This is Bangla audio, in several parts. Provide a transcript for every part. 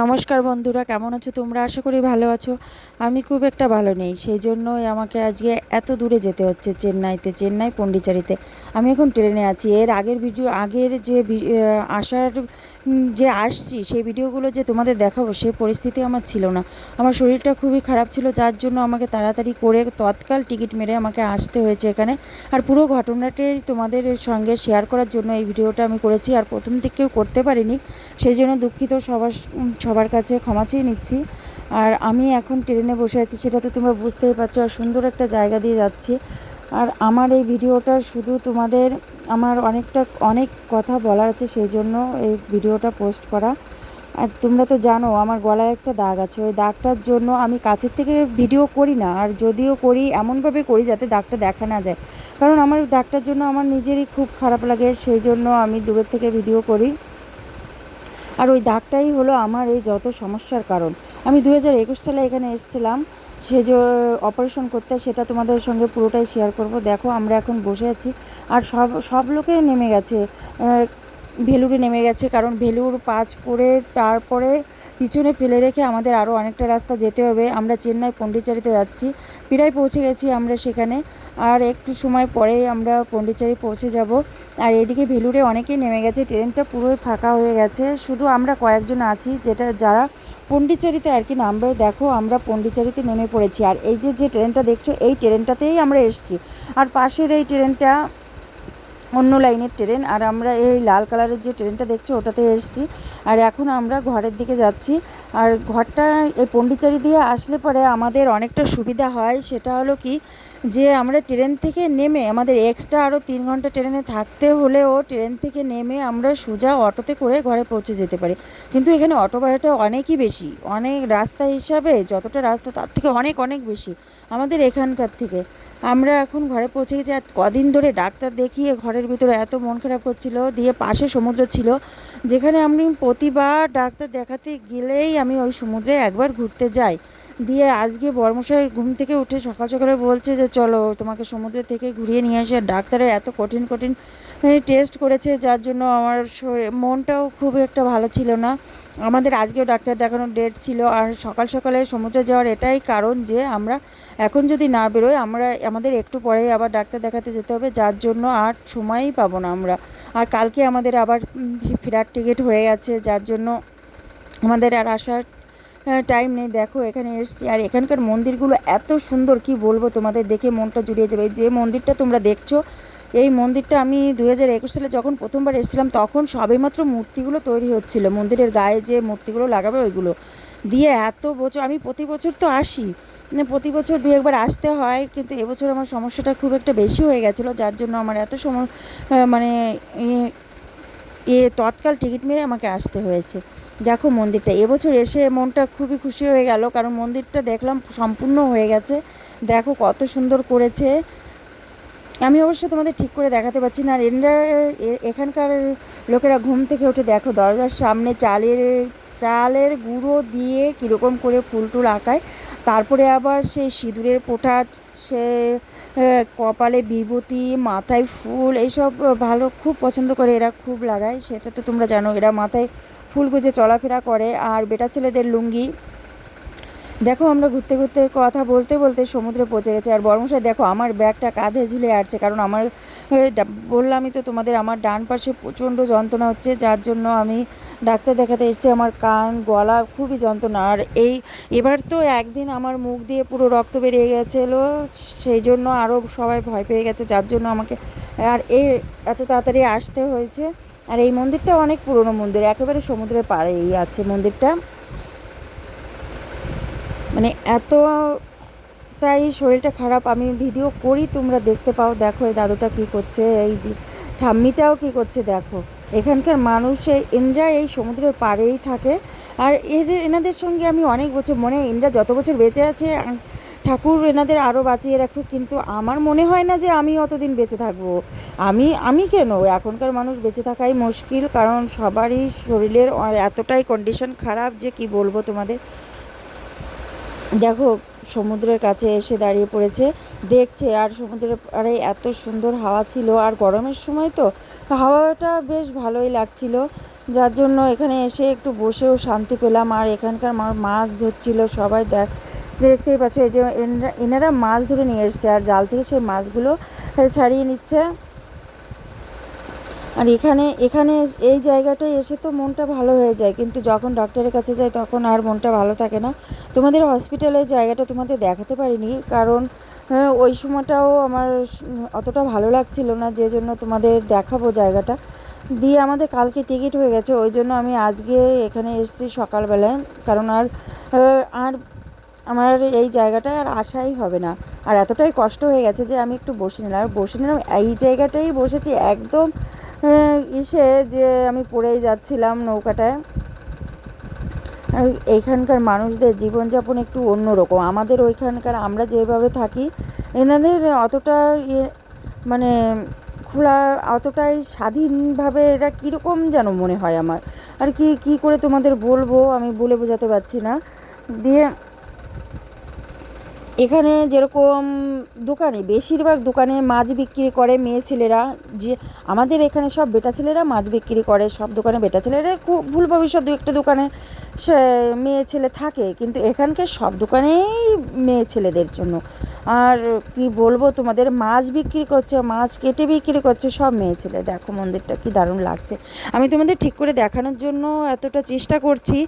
নমস্কার বন্ধুরা, কেমন আছো তোমরা? আশা করি ভালো আছো। আমি খুব একটা ভালো নেই সেই জন্যই আমাকে আজকে এত দূরে যেতে হচ্ছে চেন্নাইতে, চেন্নাই পন্ডিচারিতে। আমি এখন ট্রেনে আছি। এর আগের ভিডিও, আগের যে আসার যে আসছি, সেই ভিডিওগুলো যে তোমাদের দেখাবো, সে পরিস্থিতি আমার ছিল না। আমার শরীরটা খুবই খারাপ ছিল, যার জন্য আমাকে তাড়াতাড়ি করে তৎকাল টিকিট মেরে আমাকে আসতে হয়েছে এখানে। আর পুরো ঘটনাটাই তোমাদের সঙ্গে শেয়ার করার জন্য এই ভিডিওটা আমি করেছি। আর প্রথম থেকেও করতে পারিনি, সেই জন্য দুঃখিত সবার সবার কাছে ক্ষমা চেয়ে নিচ্ছি। আর আমি এখন ট্রেনে বসে আছি, সেটা তো তোমরা বুঝতেই পারছ, আর সুন্দর একটা জায়গা দিয়ে যাচ্ছি। আর আমার এই ভিডিওটা শুধু তোমাদের, আমার অনেকটা, অনেক কথা বলার আছে, সেই জন্য এই ভিডিওটা পোস্ট করা। আর তোমরা তো জানো, আমার গলায় একটা দাগ আছে, ওই দাগটার জন্য আমি কাছের থেকে ভিডিও করি না, আর যদিও করি, এমনভাবে করি যাতে দাগটা দেখা না যায়। কারণ আমার দাগটার জন্য আমার নিজেরই খুব খারাপ লাগে, সেই জন্য আমি দূরের থেকে ভিডিও করি। আর ওই দাগটাই হলো আমার এই যত সমস্যার কারণ। আমি দু হাজার একুশ সালে এখানে এসেছিলাম, সে যে অপারেশন করতে সেটা তোমাদের সঙ্গে পুরোটাই শেয়ার করব। দেখো আমরা এখন বসে আছি, আর সব সব লোকে নেমে গেছে ভেলুরে নেমে গেছে, কারণ ভেলুর পাঁচ করে তারপরে পিছনে ফেলে রেখে আমাদের আরও অনেকটা রাস্তা যেতে হবে। আমরা চেন্নাই পন্ডিচারিতে যাচ্ছি। প্রায় পৌঁছে গেছি আমরা সেখানে। আর একটু সময় পরেই আমরা পন্ডিচারি পৌঁছে যাব। আর এদিকে ভেলুরে অনেকেই নেমে গেছে। ট্রেনটা পুরোই ফাঁকা হয়ে গেছে। শুধু আমরা কয়েকজন আছি, যেটা যারা পন্ডিচারিতে আর কি নামবে, দেখো আমরা পন্ডিচারিতে নেমে পড়েছি। আর এই যে যে ট্রেনটা দেখছ, এই ট্রেনটাতেই আমরা এসেছি। আর পাশের এই ট্রেনটা অন্য লাইনের ট্রেন আর আমরা এই লাল কালারের যে ট্রেনটা দেখছি ওটাতে এসছি। আর এখন আমরা ঘরের দিকে যাচ্ছি। আর ঘরটা এই পন্ডিচারি দিয়ে আসলে পরে আমাদের অনেকটা সুবিধা হয়। সেটা হলো কি যে আমরা ট্রেন থেকে নেমে আমাদের এক্সট্রা আরও তিন ঘণ্টা ট্রেনে থাকতে হলেও ট্রেন থেকে নেমে আমরা সোজা অটোতে করে ঘরে পৌঁছে যেতে পারি। কিন্তু এখানে অটো ভাড়াটা অনেকই বেশি। অনেক রাস্তা হিসাবে যতটা রাস্তা তার থেকে অনেক অনেক বেশি আমাদের এখানকার থেকে। আমরা এখন ঘরে পৌঁছে গেছি আর কদিন ধরে ডাক্তার দেখিয়ে ঘরের ভিতরে এত মন খারাপ করছিল, দিয়ে পাশে সমুদ্র ছিল, যেখানে আমি প্রতিবার ডাক্তার দেখাতে গেলেই আমি ওই সমুদ্রে একবার ঘুরতে যাই। দিয়ে আজকে বর্মশাই ঘুম থেকে উঠে সকাল সকালে বলছে যে, চলো তোমাকে সমুদ্র থেকে ঘুরিয়ে নিয়ে আসে। ডাক্তারের এত কঠিন কঠিন টেস্ট করেছে, যার জন্য আমার মনটাও খুব একটা ভালো ছিল না। আমাদের আজকেও ডাক্তার দেখানোর ডেট ছিল। আর সকাল সকালে সমুদ্রে যাওয়ার এটাই কারণ যে, আমরা এখন যদি না বেরোই, আমরা, আমাদের একটু পরেই আবার ডাক্তার দেখাতে যেতে হবে। যার জন্য আর সময়ই পাবো না আমরা। আর কালকে আমাদের আবার ফেরার টিকিট হয়ে গেছে, যার জন্য আমাদের আর আসার টাইম নেই। দেখো, এখানে এসছি। আর এখানকার মন্দিরগুলো এত সুন্দর, কি বলব তোমাদের? দেখে মনটা জুড়িয়ে যাবে। যে মন্দিরটা তোমরা দেখছ, এই মন্দিরটা আমি দু হাজার একুশ সালে যখন প্রথমবার এসেছিলাম, তখন সবেমাত্র মূর্তিগুলো তৈরি হচ্ছিল। মন্দিরের গায়ে যে মূর্তিগুলো লাগাবে, ওইগুলো। দিয়ে এত বছর, আমি প্রতি বছর তো আসি। মানে প্রতি বছর দু একবার আসতে হয়, কিন্তু এবছর আমার সমস্যাটা খুব একটা বেশি হয়ে গেছিল, যার জন্য আমার এত সময় মানে এ- তৎকাল টিকিট মেরে আমাকে আসতে হয়েছে। দেখো মন্দিরটা। এবছর এসে মনটা খুবই খুশি হয়ে গেল, কারণ মন্দিরটা দেখলাম সম্পূর্ণ হয়ে গেছে। দেখো কত সুন্দর করেছে। আমি অবশ্য তোমাদের ঠিক করে দেখাতে পারছি না। আর এনরা এখানকার লোকেরা ঘুম থেকে উঠে দেখো দরজার সামনে চালের চালের গুঁড়ো দিয়ে কীরকম করে ফুল টুল আঁকায়। তারপরে আবার সেই সিঁদুরের পোটা, সে কপালে বিভূতি, মাথায় ফুল এইসব ভালো খুব পছন্দ করে, এরা খুব লাগায়, সেটা তো তোমরা জানো, এরা মাথায় ফুল গুজে চলাফেরা করে, আর বেটা ছেলেদের লুঙ্গি দেখো আমরা ঘুরতে ঘুরতে কথা বলতে বলতে সমুদ্রে পৌঁছে গেছে। আর বর্মশাই, দেখো আমার ব্যাগটা কাঁধে ঝুলে আসছে কারণ আমার বললামই তো তোমাদের আমার ডান পাশে প্রচণ্ড যন্ত্রণা হচ্ছে, যার জন্য আমি ডাক্তার দেখাতে এসেছি। আমার কান, গলা খুবই যন্ত্রণা। আর এই, এবার তো একদিন আমার মুখ দিয়ে পুরো রক্ত বেরিয়ে গেছিল, সেই জন্য আরও সবাই ভয় পেয়ে গেছে, যার জন্য আমাকে, আর এ, এত তাড়াতাড়ি আসতে হয়েছে। আর এই মন্দিরটা অনেক পুরনো মন্দির, একেবারে সমুদ্রের পাড়েই আছে মন্দিরটা। মানে এতটাই শরীরটা খারাপ, আমি ভিডিও করি, তোমরা দেখতে পাও, দেখো এই দাদুটা কী করছে, এই ঠাম্মিটাও কী করছে, দেখো। এখানকার মানুষ এই- এনরা এই সমুদ্রের পাড়েই থাকে। আর এদের, এনাদের সঙ্গে আমি অনেক বছর মনে, এনরা যত বছর বেঁচে আছে ঠাকুর এনাদের আরও বাঁচিয়ে রাখুক, কিন্তু আমার মনে হয় না যে আমি অতদিন বেঁচে থাকব। আমি আমি কেন? এখনকার মানুষ বেঁচে থাকাই মুশকিল, কারণ সবারই শরীরের এতটাই কন্ডিশন খারাপ যে কি বলব তোমাদের? দেখো, সমুদ্রের কাছে এসে দাঁড়িয়ে পড়েছে, দেখছে, আর সমুদ্রের পাড়ে এত সুন্দর হাওয়া ছিল, আর গরমের সময় তো হাওয়াটা বেশ ভালোই লাগছিল। যার জন্য এখানে এসে একটু বসেও শান্তি পেলাম, আর এখানকার মাছ ধরছিল সবাই দেখ, দেখতেই পাচ্ছ, এই যে এনরা- এনারা মাছ ধরে নিয়ে এসছে, আর জাল থেকে সেই মাছগুলো ছাড়িয়ে নিচ্ছে। আর এখানে এখানে এই জায়গাটায় এসে তো মনটা ভালো হয়ে যায়, কিন্তু যখন ডক্টরের কাছে যাই তখন আর মনটা ভালো থাকে না। তোমাদের হসপিটালের জায়গাটা তোমাদের দেখাতে পারিনি, কারণ ওই সময়টাও আমার অতটা ভালো লাগছিল না, যে জন্য তোমাদের দেখাবো জায়গাটা। দিয়ে আমাদের কালকে টিকিট হয়ে গেছে, ওই জন্য আমি আজকে এখানে এসেছি সকালবেলায়, কারণ আর আর আমার এই জায়গাটায় আর আসাই হবে না। আর এতটাই কষ্ট হয়ে গেছে যে আমি একটু বসে নিলাম আর বসে নিলাম, এই জায়গাটাই বসেছি, একদম ইসে যে আমি পড়েই যাচ্ছিলাম নৌকাটায়। আর এইখানকার মানুষদের জীবনযাপন একটু অন্যরকম। আমাদের ওইখানকার আমরা যেভাবে থাকি, এনাদের অতটা ইয়ে মানে খোলা অতটাই স্বাধীনভাবে এরা কীরকম যেন মনে হয় আমার। আর কি কি করে তোমাদের বলব আমি বলে বোঝাতে পারছি না। দিয়ে এখানে যেরকম দোকানে, বেশিরভাগ দোকানে মাছ বিক্রি করে মেয়ে ছেলেরা। যে আমাদের এখানে সব বেটা ছেলেরা মাছ বিক্রি করে, সব দোকানে বেটা ছেলেরা। খুব ভুল ভবিষ্যৎ দু একটা দোকানে সে মেয়ে ছেলে থাকে, কিন্তু এখানকার সব দোকানেই মেয়ে ছেলেদের জন্য। আর কি বলব তোমাদের, মাছ বিক্রি করছে, মাছ কেটে বিক্রি করছে সব মেয়ে ছেলে। দেখো মন্দিরটা কি দারুণ লাগছে। আমি তোমাদের ঠিক করে দেখানোর জন্য এতটা চেষ্টা করছি,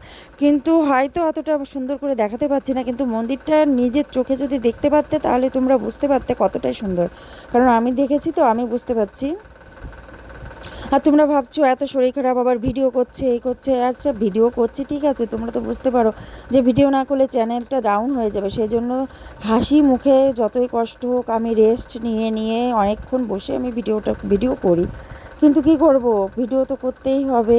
কিন্তু হয়তো অতটা সুন্দর করে দেখাতে পারছি না, কিন্তু মন্দিরটা নিজের চোখে যদি দেখতে পারতে, তাহলে তোমরা বুঝতে পারতে কতটাই সুন্দর। কারণ আমি দেখেছি তো, আমি বুঝতে পারছি। আর তোমরা ভাবছ, এত শরীর খারাপ, আবার ভিডিও করছে, এই করছে আচ্ছা ভিডিও করছি, ঠিক আছে, তোমরা তো বুঝতে পারো যে ভিডিও না করলে চ্যানেলটা ডাউন হয়ে যাবে। সেই জন্য হাসি মুখে যতই কষ্ট হোক, আমি রেস্ট নিয়ে নিয়ে অনেকক্ষণ বসে আমি ভিডিওটা ভিডিও করি। কিন্তু কি করব? ভিডিও তো করতেই হবে।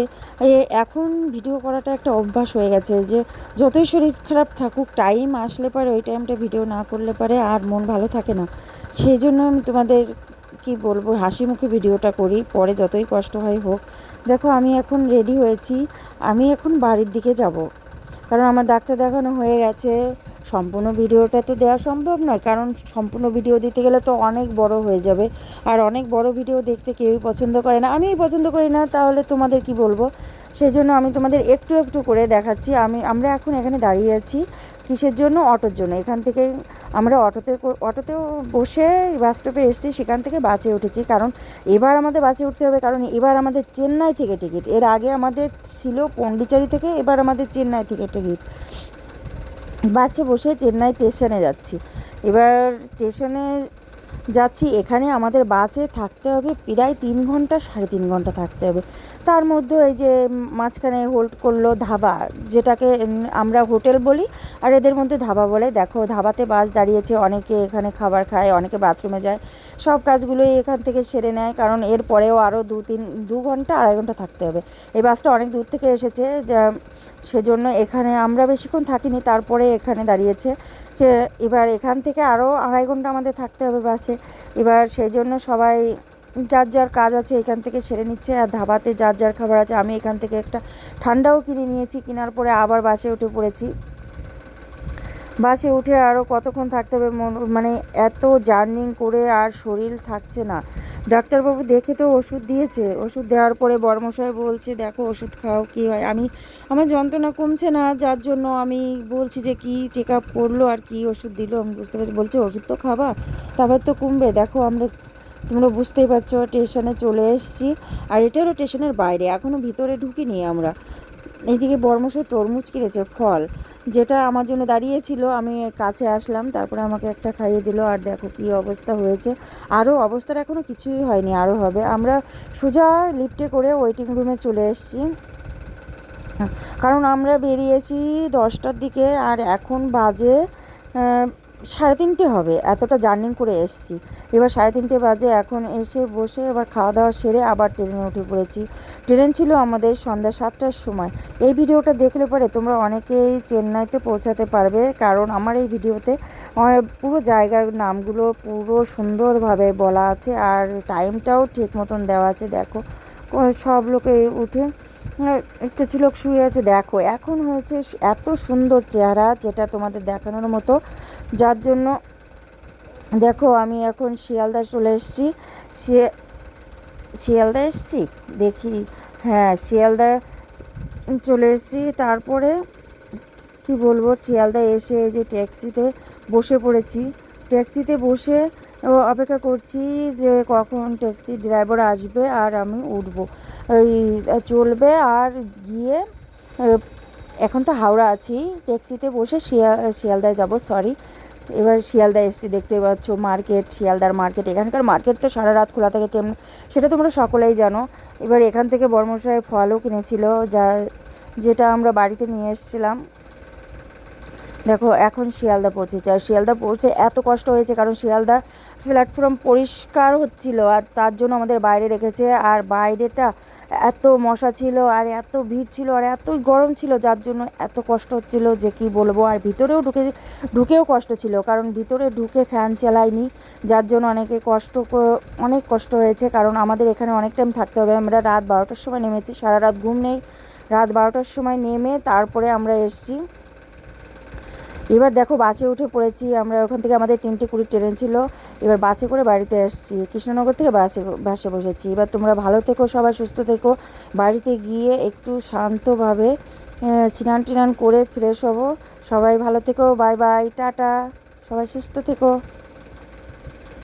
এখন ভিডিও করাটা একটা অভ্যাস হয়ে গেছে যে, যতই শরীর খারাপ থাকুক টাইম আসলে পরে, ওই টাইমটা ভিডিও না করলে পারে আর মন ভালো থাকে না। সেই জন্য আমি তোমাদের কি বলব, হাসি মুখে ভিডিওটা করি, পরে যতই কষ্ট হয় হোক। দেখো, আমি এখন রেডি হয়েছি। আমি এখন বাড়ির দিকে যাব। কারণ আমার ডাক্তার দেখানো হয়ে গেছে। সম্পূর্ণ ভিডিওটা তো দেওয়া সম্ভব নয়, কারণ সম্পূর্ণ ভিডিও দিতে গেলে তো অনেক বড় হয়ে যাবে। আর অনেক বড় ভিডিও দেখতে কেউই পছন্দ করে না। আমিই পছন্দ করি না, তাহলে তোমাদের কি বলব? সেই জন্য আমি তোমাদের একটু একটু করে দেখাচ্ছি। আমি, আমরা এখন এখানে দাঁড়িয়ে আছি। কিসের জন্য? অটোর জন্য। এখান থেকে আমরা অটোতে অটোতেও বসে বাস স্টপে এসেছি, সেখান থেকে বাসে উঠেছি। কারণ এবার আমাদের বাসে উঠতে হবে, কারণ এবার আমাদের চেন্নাই থেকে টিকিট। এর আগে আমাদের ছিল পন্ডিচারি থেকে, এবার আমাদের চেন্নাই থেকে টিকিট। বাসে বসে চেন্নাই স্টেশনে যাচ্ছি। এবার স্টেশনে যাচ্ছি, এখানে আমাদের বাসে থাকতে হবে প্রায় তিন ঘণ্টা, সাড়ে তিন ঘণ্টা থাকতে হবে। তার মধ্যে এই যে মাঝখানে হোল্ড করল ধাবা, যেটাকে আমরা হোটেল বলি, আর এদের মধ্যে ধাবা বলে। দেখো, ধাবাতে বাস দাঁড়িয়েছে, অনেকে এখানে খাবার খায়, অনেকে বাথরুমে যায়। সব কাজগুলোই এখান থেকে সেরে নেয়, কারণ এর পরেও আরও দু তিন, দু ঘণ্টা, আড়াই ঘণ্টা থাকতে হবে। এই বাসটা অনেক দূর থেকে এসেছে, যা সেজন্য এখানে আমরা বেশিক্ষণ থাকিনি, তারপরে এখানে দাঁড়িয়েছে। এবার এখান থেকে আরও আড়াই ঘণ্টা আমাদের থাকতে হবে বাসে। এবার সেই জন্য সবাই যার যার কাজ আছে এখান থেকে সেরে নিচ্ছে আর ধাবাতে যার যার খাবার আছে, আমি এখান থেকে একটা ঠান্ডাও কিনে নিয়েছি, কেনার পরে আবার বাসে উঠে পড়েছি। বাসে উঠে আরও কতক্ষণ থাকতে হবে মন- এত জার্নিং করে আর শরীর থাকছে না। ডাক্তারবাবু দেখে তো ওষুধ দিয়েছে, ওষুধ দেওয়ার পরে বর্মশাই বলছে, দেখো ওষুধ খাও, কী হয়? আমি, আমার যন্ত্রণা কমছে না, যার জন্য আমি বলছি যে, কি চেক আপ করল আর কি ওষুধ দিল? আমি বুঝতে পারছি, বলছে, ওষুধ তো খাবা, তারপর তো কমবে, দেখো আমরা তোমরা বুঝতেই পারছ, স্টেশনে চলে এসেছি। আর এটা হলো স্টেশনের বাইরে এখনও ভিতরে ঢুকিনি আমরা। এইদিকে বর্মশাই তরমুজ কিনেছে, ফল, যেটা আমার জন্য দাঁড়িয়েছিল। আমি কাছে আসলাম, তারপরে আমাকে একটা খাইয়ে দিল। আর দেখো কী অবস্থা হয়েছে। আরও অবস্থার এখনও কিছুই হয়নি আরও হবে। আমরা সোজা লিফটে করে ওয়েটিং রুমে চলে এসেছি। কারণ আমরা বেরিয়েছি দশটার দিকে, আর এখন বাজে সাড়ে তিনটে হবে, এতটা জার্নি করে এসেছি। এবার সাড়ে তিনটে বাজে, এখন এসে বসে এবার খাওয়া দাওয়া সেরে আবার ট্রেনে উঠে পড়েছি। ট্রেন ছিল আমাদের সন্ধ্যা সাতটার সময়। এই ভিডিওটা দেখলে পরে তোমরা অনেকেই চেন্নাইতে পৌঁছাতে পারবে, কারণ আমার এই ভিডিওতে পুরো জায়গার নামগুলো পুরো সুন্দরভাবে বলা আছে আর টাইমটাও ঠিক মতন দেওয়া আছে, দেখো। সব লোকে উঠে কিছু লোক শুয়ে আছে, দেখো। এখন হয়েছে এত সুন্দর চেহারা যেটা তোমাদের দেখানোর মতো। যার জন্য, দেখো আমি এখন শিয়ালদা চলে এসেছি। শিয়া শিয়ালদা এসেছি? দেখি হ্যাঁ শিয়ালদা চলে এসেছি। তারপরে কি বলব শিয়ালদা এসে যে ট্যাক্সিতে বসে পড়েছি। ট্যাক্সিতে বসে অপেক্ষা করছি যে কখন ট্যাক্সি ড্রাইভার আসবে আর আমি উঠবো। এই, চলবে আর গিয়ে এখন তো হাওড়া আছি ট্যাক্সিতে বসে শিয়া, শিয়ালদায় যাব সরি এবার শিয়ালদা এসেছি, দেখতে পাচ্ছ মার্কেট শিয়ালদার মার্কেট এখানকার মার্কেট তো সারা রাত খোলা থাকে, তেমন সেটা তোমরা সকলেই জানো। এবার এখান থেকে বর্মশাই ফলও কিনেছিল, যা যেটা আমরা বাড়িতে নিয়ে এসেছিলাম। দেখো, এখন শিয়ালদা পৌঁছেছে। আর শিয়ালদা পৌঁছে এত কষ্ট হয়েছে, কারণ শিয়ালদা প্ল্যাটফর্ম পরিষ্কার হচ্ছিল আর তার জন্য আমাদের বাইরে রেখেছে। আর বাইরেটা এত মশা ছিল আর এত ভিড় ছিল আর এতই গরম ছিল যার জন্য এত কষ্ট হচ্ছিল যে কি বলব। আর ভিতরেও ঢুকে, ঢুকেও কষ্ট ছিল কারণ ভিতরে ঢুকে ফ্যান চালাইনি যার জন্য অনেকে কষ্ট অনেক কষ্ট হয়েছে কারণ আমাদের এখানে অনেক টাইম থাকতে হবে। আমরা রাত বারোটার সময় নেমেছি, সারা রাত ঘুম নেই। রাত বারোটার সময় নেমে তারপরে আমরা এসেছি। এবার দেখো বাসে উঠে পড়েছি, আমরা ওখান থেকে আমাদের তিনটে কুড়ি ট্রেন ছিল। এবার বাসে করে বাড়িতে এসেছি কৃষ্ণনগর থেকে বাসে বাসে বসেছি। এবার তোমরা ভালো থেকো, সবাই সুস্থ থেকো। বাড়িতে গিয়ে একটু শান্তভাবে স্নান টিনান করে ফ্রেশ হব। সবাই ভালো থেকো বাই বাই টাটা। সবাই সুস্থ থেকো।